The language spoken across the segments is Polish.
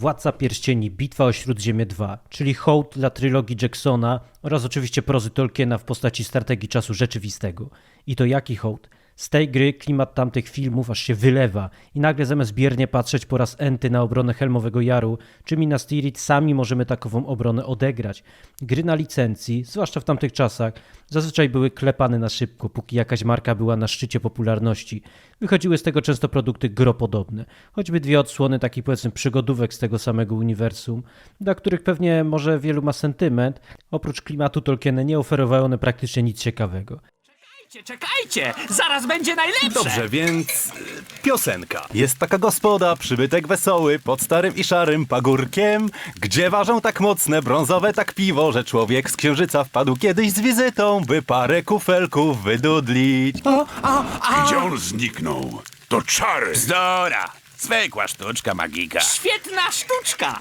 Władca Pierścieni, Bitwa o Śródziemie 2, czyli hołd dla trylogii Jacksona oraz oczywiście prozy Tolkiena w postaci strategii czasu rzeczywistego. I to jaki hołd? Z tej gry klimat tamtych filmów aż się wylewa i nagle zamiast biernie patrzeć po raz enty na obronę Helmowego Jaru czy Minas Tirith, sami możemy takową obronę odegrać. Gry na licencji, zwłaszcza w tamtych czasach, zazwyczaj były klepane na szybko, póki jakaś marka była na szczycie popularności. Wychodziły z tego często produkty gropodobne, choćby dwie odsłony takich powiedzmy przygodówek z tego samego uniwersum, dla których pewnie może wielu ma sentyment, oprócz klimatu Tolkiena nie oferowały one praktycznie nic ciekawego. Czekajcie, czekajcie! Zaraz będzie najlepsze! Dobrze, więc y, piosenka. Jest taka gospoda, przybytek wesoły, pod starym i szarym pagórkiem, gdzie ważą tak mocne brązowe tak piwo, że człowiek z księżyca wpadł kiedyś z wizytą, by parę kufelków wydudlić. Gdzie on zniknął? To czary! Zdora! Zwykła sztuczka magika. Świetna sztuczka!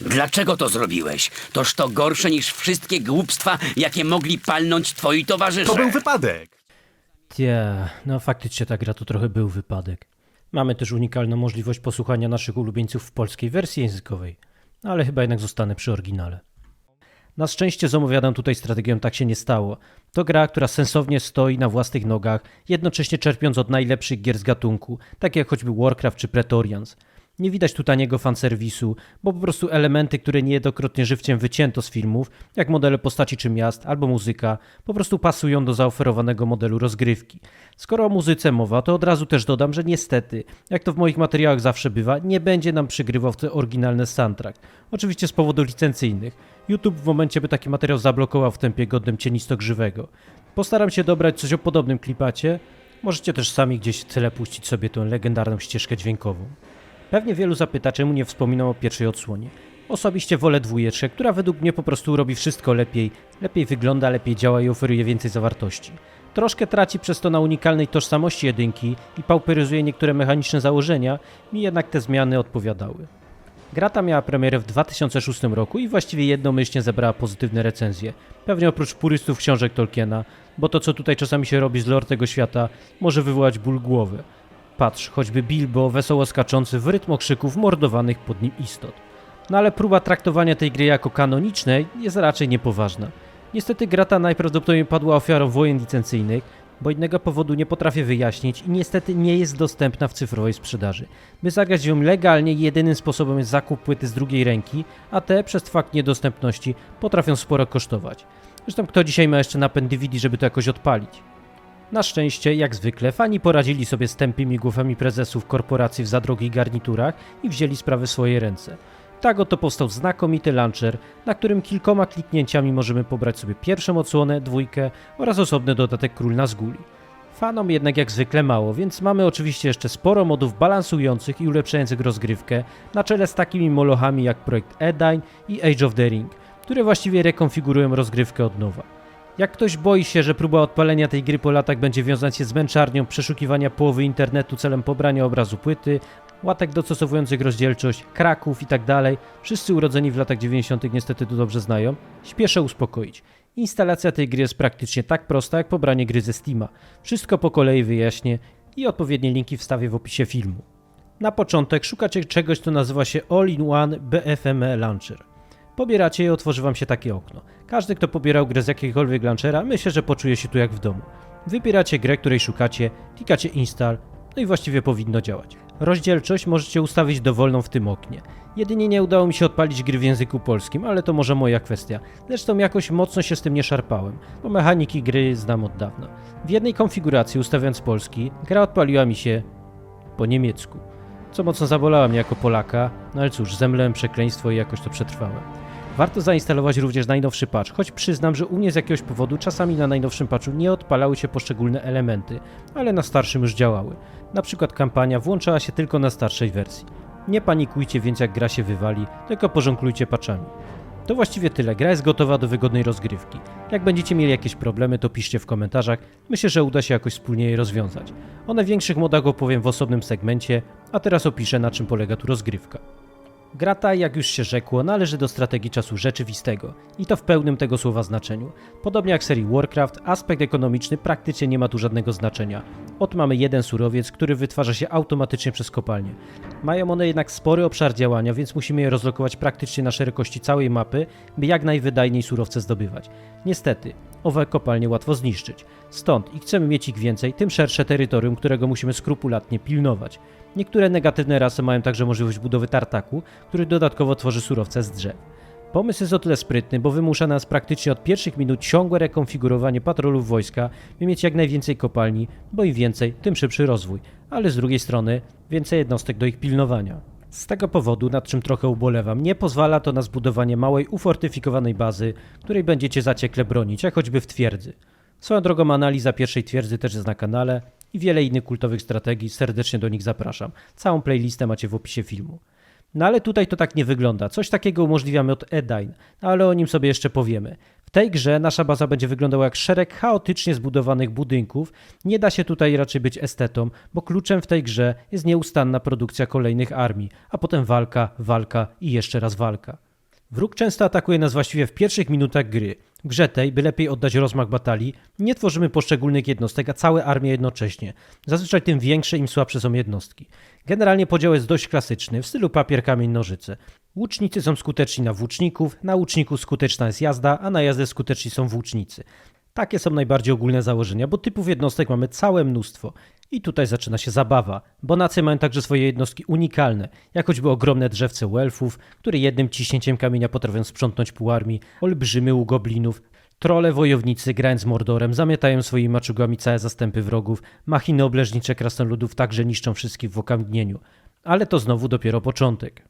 Dlaczego to zrobiłeś? Toż to gorsze niż wszystkie głupstwa, jakie mogli palnąć twoi towarzysze. To był wypadek. Tie, no faktycznie ta gra to trochę był wypadek. Mamy też unikalną możliwość posłuchania naszych ulubieńców w polskiej wersji językowej, ale chyba jednak zostanę przy oryginale. Na szczęście z omawianą tutaj strategią tak się nie stało. To gra, która sensownie stoi na własnych nogach, jednocześnie czerpiąc od najlepszych gier z gatunku, takie jak choćby Warcraft czy Praetorians. Nie widać tu taniego fanserwisu, bo po prostu elementy, które niejednokrotnie żywciem wycięto z filmów, jak modele postaci czy miast, albo muzyka, po prostu pasują do zaoferowanego modelu rozgrywki. Skoro o muzyce mowa, to od razu też dodam, że niestety, jak to w moich materiałach zawsze bywa, nie będzie nam przygrywał w te oryginalny soundtrack. Oczywiście z powodów licencyjnych. YouTube w momencie by taki materiał zablokował w tempie godnym cienistogrzywego. Postaram się dobrać coś o podobnym klipacie. Możecie też sami gdzieś w tyle puścić sobie tę legendarną ścieżkę dźwiękową. Pewnie wielu zapyta, czemu nie wspominam o pierwszej odsłonie. Osobiście wolę dwójeczkę, która według mnie po prostu robi wszystko lepiej, lepiej wygląda, lepiej działa i oferuje więcej zawartości. Troszkę traci przez to na unikalnej tożsamości jedynki i pauperyzuje niektóre mechaniczne założenia, mi jednak te zmiany odpowiadały. Gra ta miała premierę w 2006 roku i właściwie jednomyślnie zebrała pozytywne recenzje. Pewnie oprócz purystów książek Tolkiena, bo to co tutaj czasami się robi z lore tego świata może wywołać ból głowy. Patrz, choćby Bilbo wesoło skaczący w rytm okrzyków mordowanych pod nim istot. No ale próba traktowania tej gry jako kanonicznej jest raczej niepoważna. Niestety gra ta najprawdopodobniej padła ofiarą wojen licencyjnych, bo innego powodu nie potrafię wyjaśnić i niestety nie jest dostępna w cyfrowej sprzedaży. By zagrać ją legalnie, jedynym sposobem jest zakup płyty z drugiej ręki, a te przez fakt niedostępności potrafią sporo kosztować. Zresztą kto dzisiaj ma jeszcze napęd DVD, żeby to jakoś odpalić? Na szczęście, jak zwykle, fani poradzili sobie z tępymi głowami prezesów korporacji w za drogich garniturach i wzięli sprawy w swoje ręce. Tak oto powstał znakomity launcher, na którym kilkoma kliknięciami możemy pobrać sobie pierwszą odsłonę, dwójkę oraz osobny dodatek Król Nazguli. Fanom jednak jak zwykle mało, więc mamy oczywiście jeszcze sporo modów balansujących i ulepszających rozgrywkę, na czele z takimi molochami jak projekt Edain i Age of the Ring, które właściwie rekonfigurują rozgrywkę od nowa. Jak ktoś boi się, że próba odpalenia tej gry po latach będzie wiązać się z męczarnią przeszukiwania połowy internetu celem pobrania obrazu płyty, łatek dostosowujących rozdzielczość, kraków itd., wszyscy urodzeni w latach 90. niestety to dobrze znają, śpieszę uspokoić. Instalacja tej gry jest praktycznie tak prosta jak pobranie gry ze Steama. Wszystko po kolei wyjaśnię i odpowiednie linki wstawię w opisie filmu. Na początek szukacie czegoś, co nazywa się All-in-One BFME Launcher. Pobieracie i otworzy wam się takie okno. Każdy, kto pobierał grę z jakiegokolwiek launchera, myślę, że poczuje się tu jak w domu. Wybieracie grę, której szukacie, klikacie install, no i właściwie powinno działać. Rozdzielczość możecie ustawić dowolną w tym oknie. Jedynie nie udało mi się odpalić gry w języku polskim, ale to może moja kwestia. Zresztą jakoś mocno się z tym nie szarpałem, bo mechaniki gry znam od dawna. W jednej konfiguracji ustawiając polski, gra odpaliła mi się po niemiecku. Co mocno zabolało mnie jako Polaka, no ale cóż, zemlałem przekleństwo i jakoś to przetrwałem. Warto zainstalować również najnowszy patch, choć przyznam, że u mnie z jakiegoś powodu czasami na najnowszym patchu nie odpalały się poszczególne elementy, ale na starszym już działały. Na przykład kampania włączała się tylko na starszej wersji. Nie panikujcie więc jak gra się wywali, tylko porządkujcie patchami. To właściwie tyle, gra jest gotowa do wygodnej rozgrywki. Jak będziecie mieli jakieś problemy, to piszcie w komentarzach, myślę, że uda się jakoś wspólnie je rozwiązać. O największych modach opowiem w osobnym segmencie, a teraz opiszę na czym polega tu rozgrywka. Gra ta, jak już się rzekło, należy do strategii czasu rzeczywistego i to w pełnym tego słowa znaczeniu. Podobnie jak serii Warcraft, aspekt ekonomiczny praktycznie nie ma tu żadnego znaczenia. Ot mamy jeden surowiec, który wytwarza się automatycznie przez kopalnię. Mają one jednak spory obszar działania, więc musimy je rozlokować praktycznie na szerokości całej mapy, by jak najwydajniej surowce zdobywać. Niestety, owe kopalnie łatwo zniszczyć. Stąd i chcemy mieć ich więcej, tym szersze terytorium, którego musimy skrupulatnie pilnować. Niektóre negatywne rasy mają także możliwość budowy tartaku, który dodatkowo tworzy surowce z drzew. Pomysł jest o tyle sprytny, bo wymusza nas praktycznie od pierwszych minut ciągłe rekonfigurowanie patrolów wojska, by mieć jak najwięcej kopalni, bo im więcej, tym szybszy rozwój, ale z drugiej strony więcej jednostek do ich pilnowania. Z tego powodu, nad czym trochę ubolewam, nie pozwala to na zbudowanie małej, ufortyfikowanej bazy, której będziecie zaciekle bronić, jak choćby w twierdzy. Swoją drogą analiza pierwszej twierdzy też jest na kanale i wiele innych kultowych strategii, serdecznie do nich zapraszam. Całą playlistę macie w opisie filmu. No ale tutaj to tak nie wygląda. Coś takiego umożliwiamy od Edain, no ale o nim sobie jeszcze powiemy. W tej grze nasza baza będzie wyglądała jak szereg chaotycznie zbudowanych budynków. Nie da się tutaj raczej być estetą, bo kluczem w tej grze jest nieustanna produkcja kolejnych armii, a potem walka, walka i jeszcze raz walka. Wróg często atakuje nas właściwie w pierwszych minutach gry. Grze tej, by lepiej oddać rozmach batalii, nie tworzymy poszczególnych jednostek, a całe armie jednocześnie. Zazwyczaj tym większe, im słabsze są jednostki. Generalnie podział jest dość klasyczny, w stylu papier, kamień, nożyce. Łucznicy są skuteczni na włóczników, na łuczniku skuteczna jest jazda, a na jazdę skuteczni są włócznicy. Takie są najbardziej ogólne założenia, bo typów jednostek mamy całe mnóstwo. I tutaj zaczyna się zabawa, bo nacy mają także swoje jednostki unikalne, jak choćby ogromne drzewce u elfów, które jednym ciśnięciem kamienia potrafią sprzątnąć pół armii, olbrzymy u goblinów, Trole wojownicy, grając Mordorem, zamiatają swoimi maczugami całe zastępy wrogów, machiny obleżnicze krasnoludów także niszczą wszystkich w okamgnieniu. Ale to znowu dopiero początek.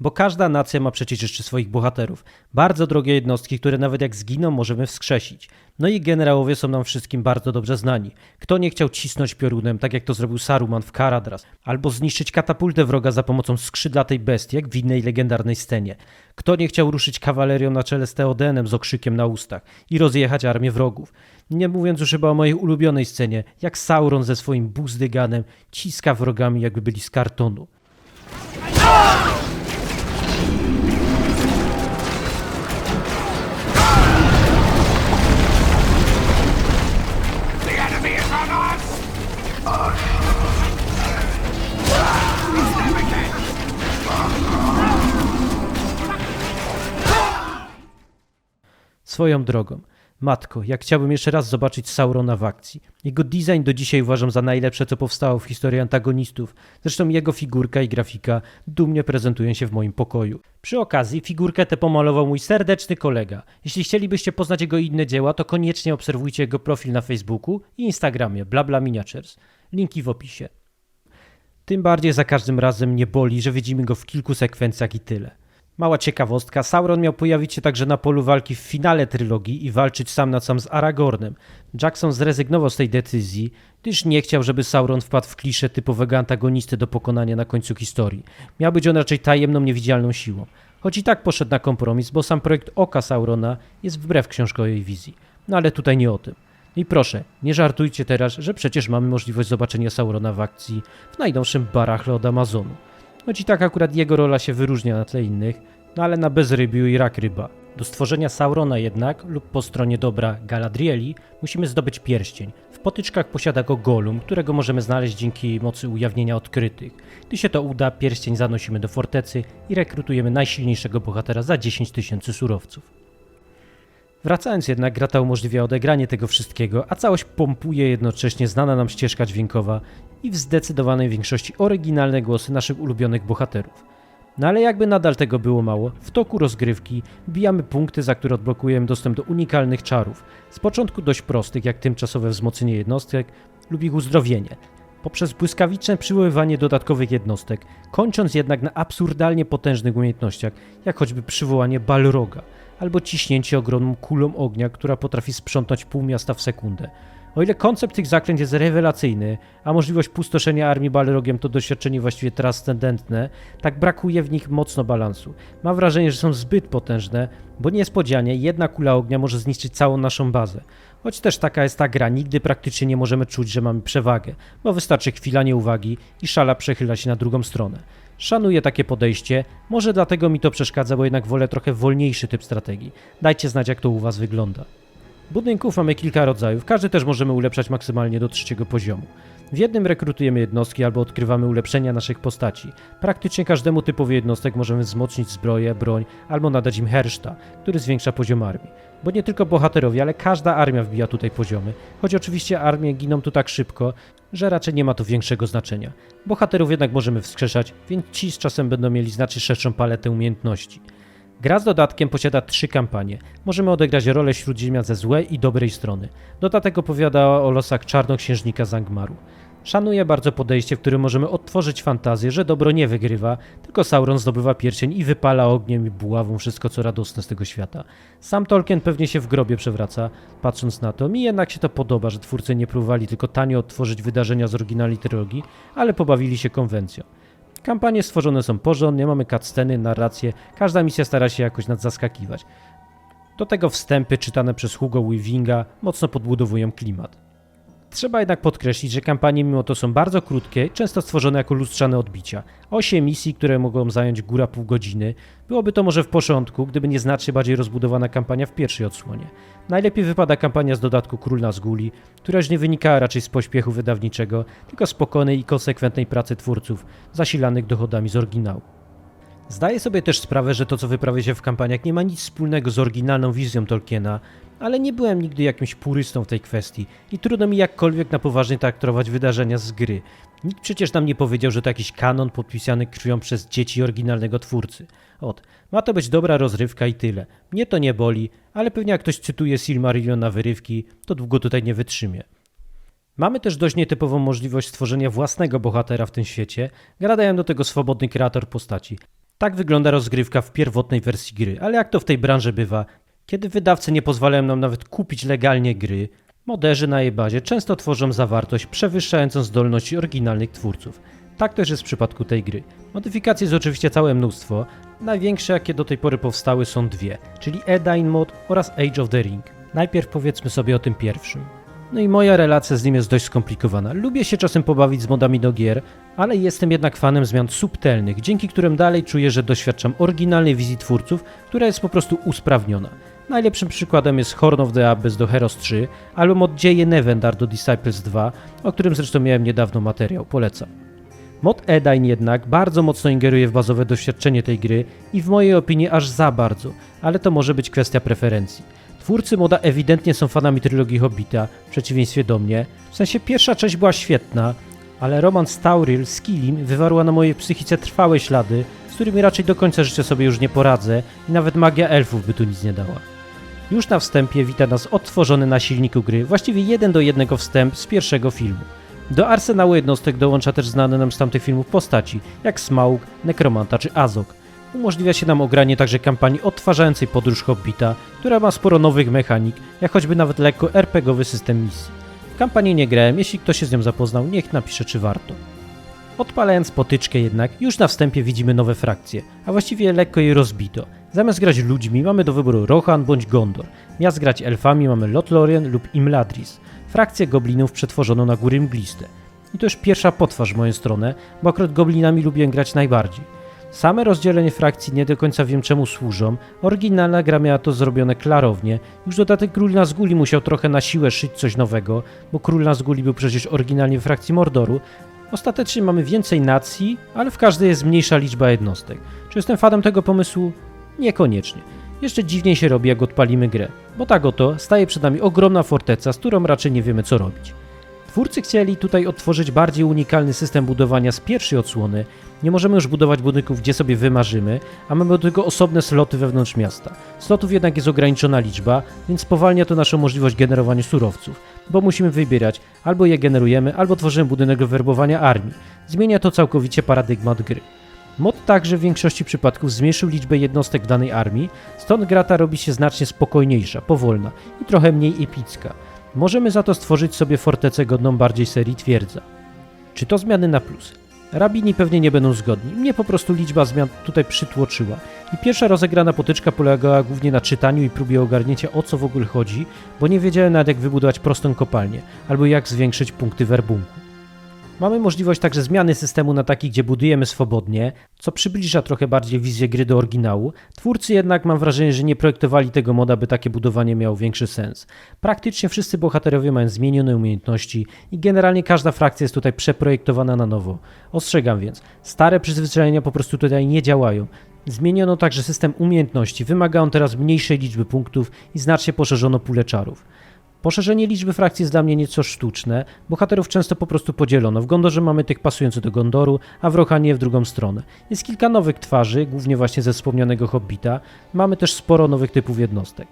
Bo każda nacja ma przecież jeszcze swoich bohaterów. Bardzo drogie jednostki, które nawet jak zginą, możemy wskrzesić. No i generałowie są nam wszystkim bardzo dobrze znani. Kto nie chciał cisnąć piorunem, tak jak to zrobił Saruman w Karadras, albo zniszczyć katapultę wroga za pomocą skrzydlatej bestii, jak w innej legendarnej scenie. Kto nie chciał ruszyć kawalerią na czele z Teodenem z okrzykiem na ustach i rozjechać armię wrogów. Nie mówiąc już chyba o mojej ulubionej scenie, jak Sauron ze swoim buzdyganem ciska wrogami jakby byli z kartonu. Swoją drogą. Matko, jak chciałbym jeszcze raz zobaczyć Saurona w akcji. Jego design do dzisiaj uważam za najlepsze, co powstało w historii antagonistów. Zresztą jego figurka i grafika dumnie prezentują się w moim pokoju. Przy okazji, figurkę tę pomalował mój serdeczny kolega. Jeśli chcielibyście poznać jego inne dzieła, to koniecznie obserwujcie jego profil na Facebooku i Instagramie blabla miniatures. Linki w opisie. Tym bardziej za każdym razem mnie boli, że widzimy go w kilku sekwencjach i tyle. Mała ciekawostka, Sauron miał pojawić się także na polu walki w finale trylogii i walczyć sam na sam z Aragornem. Jackson zrezygnował z tej decyzji, gdyż nie chciał, żeby Sauron wpadł w kliszę typowego antagonisty do pokonania na końcu historii. Miał być on raczej tajemną, niewidzialną siłą. Choć i tak poszedł na kompromis, bo sam projekt Oka Saurona jest wbrew książkowej wizji. No ale tutaj nie o tym. I proszę, nie żartujcie teraz, że przecież mamy możliwość zobaczenia Saurona w akcji w najnowszym barachle od Amazonu. Choć i tak akurat jego rola się wyróżnia na tle innych, no ale na bezrybiu i rak ryba. Do stworzenia Saurona jednak, lub po stronie dobra Galadrieli, musimy zdobyć pierścień. W potyczkach posiada go Golum, którego możemy znaleźć dzięki mocy ujawnienia odkrytych. Gdy się to uda, pierścień zanosimy do fortecy i rekrutujemy najsilniejszego bohatera za 10 tysięcy surowców. Wracając jednak, gra ta umożliwia odegranie tego wszystkiego, a całość pompuje jednocześnie znana nam ścieżka dźwiękowa i w zdecydowanej większości oryginalne głosy naszych ulubionych bohaterów. No ale jakby nadal tego było mało, w toku rozgrywki bijamy punkty, za które odblokujemy dostęp do unikalnych czarów. Z początku dość prostych, jak tymczasowe wzmocnienie jednostek lub ich uzdrowienie, poprzez błyskawiczne przywoływanie dodatkowych jednostek, kończąc jednak na absurdalnie potężnych umiejętnościach, jak choćby przywołanie Balroga, albo ciśnięcie ogromną kulą ognia, która potrafi sprzątnąć pół miasta w sekundę. O ile koncept tych zaklęć jest rewelacyjny, a możliwość pustoszenia armii Balrogiem to doświadczenie właściwie transcendentne, tak brakuje w nich mocno balansu. Mam wrażenie, że są zbyt potężne, bo niespodzianie jedna kula ognia może zniszczyć całą naszą bazę. Choć też taka jest ta gra, nigdy praktycznie nie możemy czuć, że mamy przewagę, bo wystarczy chwila nieuwagi i szala przechyla się na drugą stronę. Szanuję takie podejście, może dlatego mi to przeszkadza, bo jednak wolę trochę wolniejszy typ strategii. Dajcie znać, jak to u Was wygląda. Budynków mamy kilka rodzajów, każdy też możemy ulepszać maksymalnie do trzeciego poziomu. W jednym rekrutujemy jednostki albo odkrywamy ulepszenia naszych postaci. Praktycznie każdemu typowi jednostek możemy wzmocnić zbroję, broń albo nadać im herszta, który zwiększa poziom armii. Bo nie tylko bohaterowie, ale każda armia wbija tutaj poziomy, choć oczywiście armie giną tu tak szybko, że raczej nie ma to większego znaczenia. Bohaterów jednak możemy wskrzeszać, więc ci z czasem będą mieli znacznie szerszą paletę umiejętności. Gra z dodatkiem posiada trzy kampanie. Możemy odegrać rolę śródziemia ze złej i dobrej strony. Dodatek opowiada o losach czarnoksiężnika Zangmaru. Szanuję bardzo podejście, w którym możemy odtworzyć fantazję, że dobro nie wygrywa, tylko Sauron zdobywa pierścień i wypala ogniem i buławą wszystko co radosne z tego świata. Sam Tolkien pewnie się w grobie przewraca, patrząc na to. Mi jednak się to podoba, że twórcy nie próbowali tylko tanio odtworzyć wydarzenia z oryginalnej trylogii, ale pobawili się konwencją. Kampanie stworzone są porządnie, mamy cutsceny, narrację, każda misja stara się jakoś nas zaskakiwać. Do tego wstępy czytane przez Hugo Weavinga mocno podbudowują klimat. Trzeba jednak podkreślić, że kampanie mimo to są bardzo krótkie, często stworzone jako lustrzane odbicia. 8 misji, które mogą zająć góra pół godziny. Byłoby to może w porządku, gdyby nie znacznie bardziej rozbudowana kampania w pierwszej odsłonie. Najlepiej wypada kampania z dodatku Król Nazguli, która już nie wynikała raczej z pośpiechu wydawniczego, tylko spokojnej i konsekwentnej pracy twórców, zasilanych dochodami z oryginału. Zdaję sobie też sprawę, że to co wyprawia się w kampaniach nie ma nic wspólnego z oryginalną wizją Tolkiena, ale nie byłem nigdy jakimś purystą w tej kwestii i trudno mi jakkolwiek na poważnie traktować wydarzenia z gry. Nikt przecież nam nie powiedział, że to jakiś kanon podpisany krwią przez dzieci oryginalnego twórcy. Ot, ma to być dobra rozrywka i tyle. Mnie to nie boli, ale pewnie jak ktoś cytuje Silmarillion na wyrywki, to długo tutaj nie wytrzymie. Mamy też dość nietypową możliwość stworzenia własnego bohatera w tym świecie, gra daje do tego swobodny kreator postaci. Tak wygląda rozgrywka w pierwotnej wersji gry, ale jak to w tej branży bywa, kiedy wydawcy nie pozwalają nam nawet kupić legalnie gry, moderzy na jej bazie często tworzą zawartość przewyższającą zdolności oryginalnych twórców. Tak też jest w przypadku tej gry. Modyfikacji jest oczywiście całe mnóstwo. Największe jakie do tej pory powstały są dwie, czyli Edain Mod oraz Age of the Ring. Najpierw powiedzmy sobie o tym pierwszym. No i moja relacja z nim jest dość skomplikowana. Lubię się czasem pobawić z modami do gier, ale jestem jednak fanem zmian subtelnych, dzięki którym dalej czuję, że doświadczam oryginalnej wizji twórców, która jest po prostu usprawniona. Najlepszym przykładem jest Horn of the Abyss do Heroes 3 albo mod Dzieje Nevendar do Disciples 2, o którym zresztą miałem niedawno materiał, polecam. Mod Edain jednak bardzo mocno ingeruje w bazowe doświadczenie tej gry i w mojej opinii aż za bardzo, ale to może być kwestia preferencji. Twórcy moda ewidentnie są fanami trylogii Hobbita, w przeciwieństwie do mnie. W sensie pierwsza część była świetna, ale romans Tauril z Kilim wywarła na mojej psychice trwałe ślady, z którymi raczej do końca życia sobie już nie poradzę i nawet magia elfów by tu nic nie dała. Już na wstępie wita nas odtworzony na silniku gry, właściwie jeden do jednego wstęp z pierwszego filmu. Do arsenału jednostek dołącza też znane nam z tamtych filmów postaci, jak Smaug, Nekromanta czy Azog. Umożliwia się nam ogranie także kampanii odtwarzającej podróż Hobbita, która ma sporo nowych mechanik, jak choćby nawet lekko RPGowy system misji. W kampanii nie grałem, jeśli ktoś się z nią zapoznał, niech napisze czy warto. Odpalając potyczkę jednak, już na wstępie widzimy nowe frakcje, a właściwie lekko je rozbito. Zamiast grać ludźmi, mamy do wyboru Rohan bądź Gondor. Miast grać elfami mamy Lothlorien lub Imladris. Frakcję goblinów przetworzono na góry mgliste. I to już pierwsza potwarz w moją stronę, bo akurat goblinami lubię grać najbardziej. Same rozdzielenie frakcji nie do końca wiem czemu służą. Oryginalna gra miała to zrobione klarownie. Już dodatek Król Nazguli musiał trochę na siłę szyć coś nowego, bo Król Nazguli był przecież oryginalnie w frakcji Mordoru. Ostatecznie mamy więcej nacji, ale w każdej jest mniejsza liczba jednostek. Czy jestem fanem tego pomysłu? Niekoniecznie. Jeszcze dziwniej się robi, jak odpalimy grę, bo tak oto staje przed nami ogromna forteca, z którą raczej nie wiemy co robić. Twórcy chcieli tutaj odtworzyć bardziej unikalny system budowania z pierwszej odsłony. Nie możemy już budować budynków, gdzie sobie wymarzymy, a mamy do tego osobne sloty wewnątrz miasta. Slotów jednak jest ograniczona liczba, więc spowalnia to naszą możliwość generowania surowców, bo musimy wybierać albo je generujemy, albo tworzymy budynek do werbowania armii. Zmienia to całkowicie paradygmat gry. Mod także w większości przypadków zmniejszył liczbę jednostek w danej armii, stąd gra ta robi się znacznie spokojniejsza, powolna i trochę mniej epicka. Możemy za to stworzyć sobie fortecę godną bardziej serii twierdza. Czy to zmiany na plus? Rabini pewnie nie będą zgodni. Mnie po prostu liczba zmian tutaj przytłoczyła. I pierwsza rozegrana potyczka polegała głównie na czytaniu i próbie ogarnięcia o co w ogóle chodzi, bo nie wiedziałem nawet jak wybudować prostą kopalnię, albo jak zwiększyć punkty werbunku. Mamy możliwość także zmiany systemu na taki, gdzie budujemy swobodnie, co przybliża trochę bardziej wizję gry do oryginału. Twórcy jednak mam wrażenie, że nie projektowali tego moda, by takie budowanie miało większy sens. Praktycznie wszyscy bohaterowie mają zmienione umiejętności i generalnie każda frakcja jest tutaj przeprojektowana na nowo. Ostrzegam więc, stare przyzwyczajenia po prostu tutaj nie działają. Zmieniono także system umiejętności, wymaga on teraz mniejszej liczby punktów i znacznie poszerzono pulę czarów. Poszerzenie liczby frakcji jest dla mnie nieco sztuczne. Bohaterów często po prostu podzielono. W Gondorze mamy tych pasujących do Gondoru, a w Rohanie w drugą stronę. Jest kilka nowych twarzy, głównie właśnie ze wspomnianego Hobbita. Mamy też sporo nowych typów jednostek.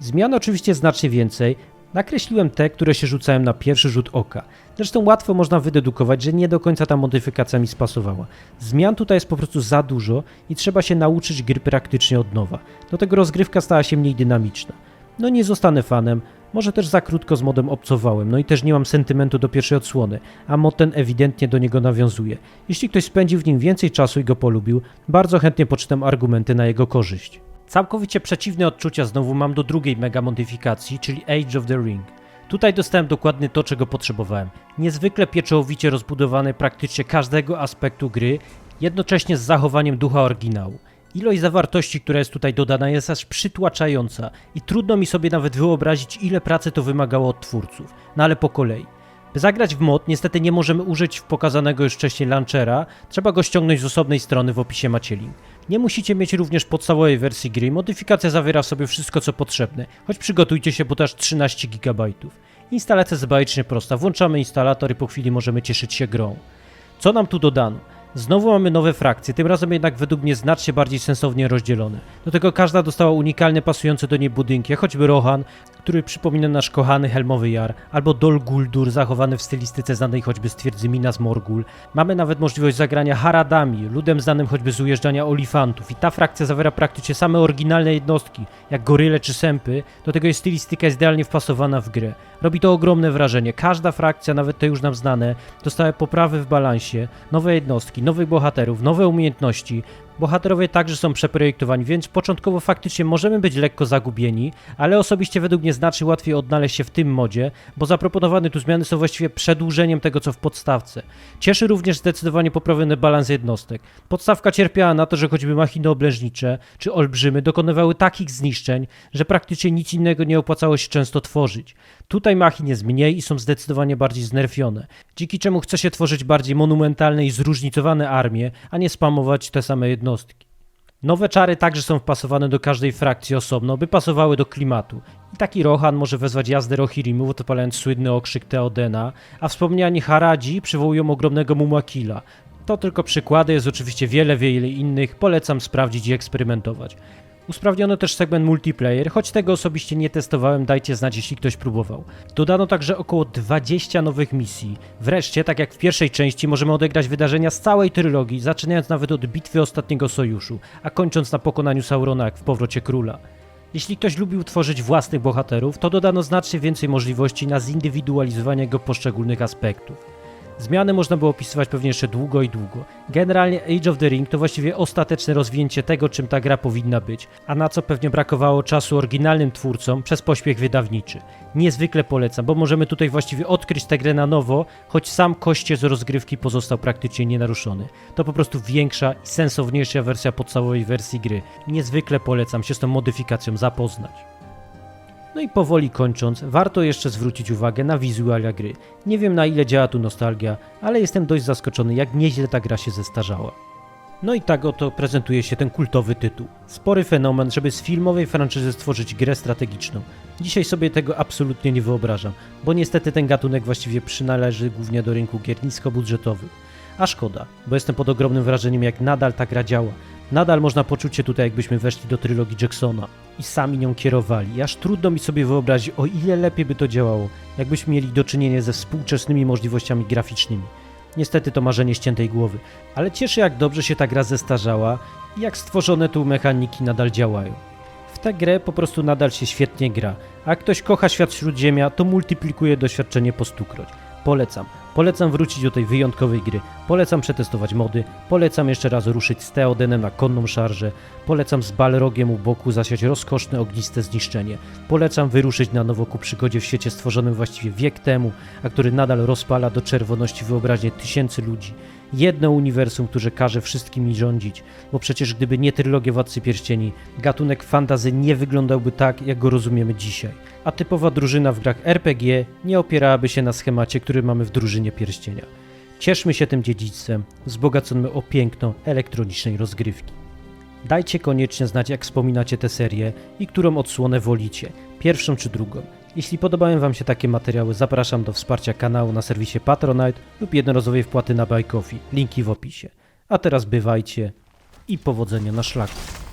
Zmian oczywiście znacznie więcej. Nakreśliłem te, które się rzucają na pierwszy rzut oka. Zresztą łatwo można wydedukować, że nie do końca ta modyfikacja mi spasowała. Zmian tutaj jest po prostu za dużo i trzeba się nauczyć gry praktycznie od nowa. Do tego rozgrywka stała się mniej dynamiczna. No nie zostanę fanem, może też za krótko z modem obcowałem, no i też nie mam sentymentu do pierwszej odsłony, a mod ten ewidentnie do niego nawiązuje. Jeśli ktoś spędził w nim więcej czasu i go polubił, bardzo chętnie poczytam argumenty na jego korzyść. Całkowicie przeciwne odczucia znowu mam do drugiej mega modyfikacji, czyli Age of the Ring. Tutaj dostałem dokładnie to, czego potrzebowałem. Niezwykle pieczołowicie rozbudowany praktycznie każdego aspektu gry, jednocześnie z zachowaniem ducha oryginału. Ilość zawartości, która jest tutaj dodana, jest aż przytłaczająca i trudno mi sobie nawet wyobrazić, ile pracy to wymagało od twórców. No ale po kolei. By zagrać w mod, niestety nie możemy użyć pokazanego już wcześniej launchera, trzeba go ściągnąć z osobnej strony w opisie macie link. Nie musicie mieć również podstawowej wersji gry, modyfikacja zawiera w sobie wszystko co potrzebne, choć przygotujcie się, bo to aż 13 GB. Instalacja jest bajecznie prosta, włączamy instalator i po chwili możemy cieszyć się grą. Co nam tu dodano? Znowu mamy nowe frakcje, tym razem jednak według mnie znacznie bardziej sensownie rozdzielone. Do tego każda dostała unikalne pasujące do niej budynki, jak choćby Rohan, który przypomina nasz kochany Helmowy Jar, albo Dol Guldur zachowany w stylistyce znanej choćby z twierdzy Minas Morgul. Mamy nawet możliwość zagrania Haradami, ludem znanym choćby z ujeżdżania olifantów i ta frakcja zawiera praktycznie same oryginalne jednostki, jak goryle czy sępy, do tego jest stylistyka jest idealnie wpasowana w grę. Robi to ogromne wrażenie, każda frakcja, nawet te już nam znane, dostała poprawy w balansie, nowe jednostki, nowych bohaterów, nowe umiejętności, Bohaterowie także są przeprojektowani, więc początkowo faktycznie możemy być lekko zagubieni, ale osobiście według mnie znacznie łatwiej odnaleźć się w tym modzie, bo zaproponowane tu zmiany są właściwie przedłużeniem tego, co w podstawce. Cieszy również zdecydowanie poprawiony balans jednostek. Podstawka cierpiała na to, że choćby machiny oblężnicze czy olbrzymy dokonywały takich zniszczeń, że praktycznie nic innego nie opłacało się często tworzyć. Tutaj machin jest mniej i są zdecydowanie bardziej znerfione, dzięki czemu chce się tworzyć bardziej monumentalne i zróżnicowane armie, a nie spamować te same jednostki. Nowe czary także są wpasowane do każdej frakcji osobno, by pasowały do klimatu. I taki Rohan może wezwać jazdę Rohirrimu, odpalając słynny okrzyk Teodena, a wspomniani Haradzi przywołują ogromnego Mumakila. To tylko przykłady, jest oczywiście wiele, wiele innych, polecam sprawdzić i eksperymentować. Usprawniono też segment multiplayer, choć tego osobiście nie testowałem, dajcie znać jeśli ktoś próbował. Dodano także około 20 nowych misji. Wreszcie, tak jak w pierwszej części, możemy odegrać wydarzenia z całej trylogii, zaczynając nawet od bitwy Ostatniego Sojuszu, a kończąc na pokonaniu Saurona jak w Powrocie Króla. Jeśli ktoś lubił tworzyć własnych bohaterów, to dodano znacznie więcej możliwości na zindywidualizowanie jego poszczególnych aspektów. Zmiany można było opisywać pewnie jeszcze długo i długo. Generalnie Age of the Ring to właściwie ostateczne rozwinięcie tego, czym ta gra powinna być, a na co pewnie brakowało czasu oryginalnym twórcom przez pośpiech wydawniczy. Niezwykle polecam, bo możemy tutaj właściwie odkryć tę grę na nowo, choć sam kościec rozgrywki pozostał praktycznie nienaruszony. To po prostu większa i sensowniejsza wersja podstawowej wersji gry. Niezwykle polecam się z tą modyfikacją zapoznać. No i powoli kończąc, warto jeszcze zwrócić uwagę na wizualia gry. Nie wiem na ile działa tu nostalgia, ale jestem dość zaskoczony jak nieźle ta gra się zestarzała. No i tak oto prezentuje się ten kultowy tytuł. Spory fenomen, żeby z filmowej franczyzy stworzyć grę strategiczną. Dzisiaj sobie tego absolutnie nie wyobrażam, bo niestety ten gatunek właściwie przynależy głównie do rynku gier niskobudżetowych. A szkoda, bo jestem pod ogromnym wrażeniem jak nadal ta gra działa. Nadal można poczuć się tutaj jakbyśmy weszli do trylogii Jacksona i sami nią kierowali. Aż trudno mi sobie wyobrazić o ile lepiej by to działało, jakbyśmy mieli do czynienia ze współczesnymi możliwościami graficznymi. Niestety to marzenie ściętej głowy, ale cieszy jak dobrze się ta gra zestarzała i jak stworzone tu mechaniki nadal działają. W tę grę po prostu nadal się świetnie gra, a jak ktoś kocha świat Śródziemia, to multiplikuje doświadczenie po stukroć. Polecam. Polecam wrócić do tej wyjątkowej gry. Polecam przetestować mody. Polecam jeszcze raz ruszyć z Teodenem na konną szarżę. Polecam z Balrogiem u boku zasiać rozkoszne ogniste zniszczenie. Polecam wyruszyć na nowo ku przygodzie w świecie stworzonym właściwie wiek temu, a który nadal rozpala do czerwoności wyobraźnię tysięcy ludzi. Jedno uniwersum, które każe wszystkimi rządzić, bo przecież gdyby nie trylogia Władcy Pierścieni, gatunek fantazy nie wyglądałby tak, jak go rozumiemy dzisiaj. A typowa drużyna w grach RPG nie opierałaby się na schemacie, który mamy w drużynie Pierścienia. Cieszmy się tym dziedzictwem, wzbogaconym o piękno elektronicznej rozgrywki. Dajcie koniecznie znać, jak wspominacie tę serię i którą odsłonę wolicie, pierwszą czy drugą. Jeśli podobają Wam się takie materiały, zapraszam do wsparcia kanału na serwisie Patronite lub jednorazowej wpłaty na Coffee. Linki w opisie. A teraz bywajcie i powodzenia na szlaku.